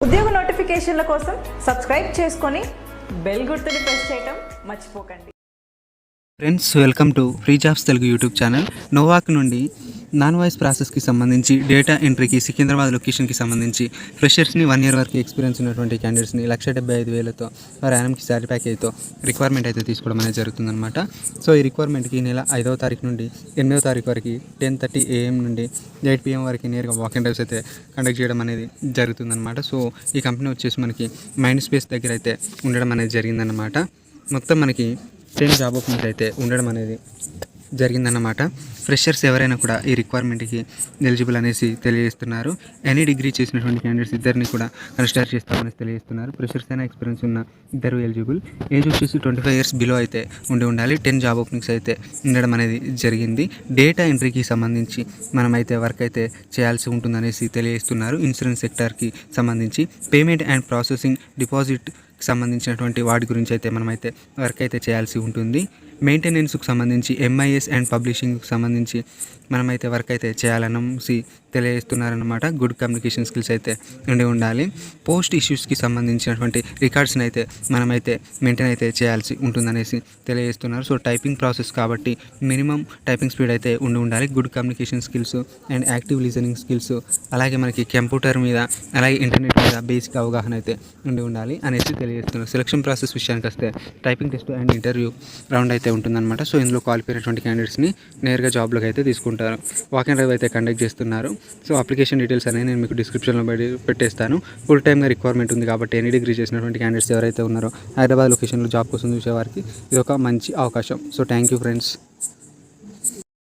ఉద్యోగ నోటిఫికేషన్ల కోసం సబ్స్క్రైబ్ చేసుకొని బెల్ గుర్తుని ప్రెస్ చేయటం మర్చిపోకండి. Friends welcome to free jobs Telugu YouTube channel Novac నుండి నాన్ వాయిస్ ప్రాసెస్కి సంబంధించి డేటా ఎంట్రీకి సికింద్రాబాద్ లొకేషన్కి సంబంధించి ఫ్రెషర్స్ని వన్ ఇయర్ వరకు ఎక్స్పీరియన్స్ ఉన్నటువంటి క్యాండిడేట్స్ని లక్ష డెబ్బై ఐదు వేలతో వారి యానంకి శాలరీ ప్యాకేజ్తో రిక్వైర్మెంట్ అయితే తీసుకోవడం అనేది జరుగుతుందన్నమాట. సో ఈ రిక్వైర్మెంట్కి నెల ఐదవ తారీఖు నుండి ఎనిమిదవ తారీఖు వరకు టెన్ థర్టీ ఏఎం నుండి ఎయిట్ పిఎం వరకు నేరుగా వాక్ అండ్ డ్రైవ్స్ అయితే కండక్ట్ చేయడం అనేది జరుగుతుందన్నమాట. సో ఈ కంపెనీ వచ్చేసి మనకి మైండ్ స్పేస్ దగ్గర అయితే ఉండడం అనేది జరిగిందన్నమాట. మొత్తం మనకి టెన్ జాబ్ ఓపెనింగ్స్ అయితే ఉండడం అనేది జరిగిందన్నమాట. ఫ్రెషర్స్ ఎవరైనా కూడా ఈ రిక్వైర్మెంట్కి ఎలిజిబుల్ అనేసి తెలియజేస్తున్నారు. ఎనీ డిగ్రీ చేసినటువంటి క్యాండిడేట్స్ ఇద్దరిని కూడా కన్సిడర్ చేస్తామని తెలియజేస్తున్నారు. ఫ్రెషర్స్ అయినా ఎక్స్పీరియన్స్ ఉన్న ఇద్దరు ఎలిజిబుల్ ఏజ్ వచ్చేసి ట్వంటీ ఫైవ్ ఇయర్స్ బిలో అయితే ఉండి ఉండాలి. టెన్ జాబ్ ఓపెనింగ్స్ అయితే ఉండడం అనేది జరిగింది. డేటా ఎంట్రీకి సంబంధించి మనమైతే వర్క్ అయితే చేయాల్సి ఉంటుందనేసి తెలియజేస్తున్నారు. ఇన్సూరెన్స్ సెక్టార్కి సంబంధించి. పేమెంట్ అండ్ ప్రాసెసింగ్ డిపాజిట్ సంబంధించినటువంటి వాటి గురించి అయితే మనమైతే వర్క్ అయితే చేయాల్సి ఉంటుంది. మెయింటెనెన్స్కి సంబంధించి ఎంఐఎస్ అండ్ పబ్లిషింగ్కి సంబంధించి మనమైతే వర్క్ అయితే చేయాలనేసి తెలియజేస్తున్నారనమాట గుడ్ కమ్యూనికేషన్ స్కిల్స్ అయితే ఉండి ఉండాలి. పోస్ట్ ఇష్యూస్కి సంబంధించినటువంటి రికార్డ్స్ని అయితే మనమైతే మెయింటైన్ అయితే చేయాల్సి ఉంటుందనేసి తెలియజేస్తున్నారు. సో టైపింగ్ ప్రాసెస్ కాబట్టి మినిమం టైపింగ్ స్పీడ్ అయితే ఉండి ఉండాలి. Good communication skills and active listening skills అలాగే మనకి కంప్యూటర్ మీద అలాగే ఇంటర్నెట్ మీద బేసిక్ అవగాహన అయితే ఉండి ఉండాలి అనేసి తెలియజేస్తున్నారు. సెలక్షన్ ప్రాసెస్ విషయానికి వస్తే typing test and interview round అయితే ఉంటుందన్నమాట. సో ఇందులో క్వాలిఫై అయినటువంటి క్యాండిడేట్స్ని నేరుగా జాబ్లోకి అయితే తీసుకుంటారు. వాక్ అండ్ డ్రైవ్ అయితే కండక్ట్ చేస్తున్నారు. సో అప్లికేషన్ డీటెయిల్స్ అనేవి నేను మీకు డిస్క్రిప్షన్లో బయట పెట్టేస్తాను. ఫుల్ టైమ్గా రిక్వైర్మెంట్ ఉంది కాబట్టి ఎనీ డిగ్రీ చేసినటువంటి క్యాండిడేట్స్ ఎవరైతే ఉన్నారో హైదరాబాద్ లొకేషన్లో జాబ్ కోసం చూసేవారికి ఇది ఒక మంచి అవకాశం. So thank you friends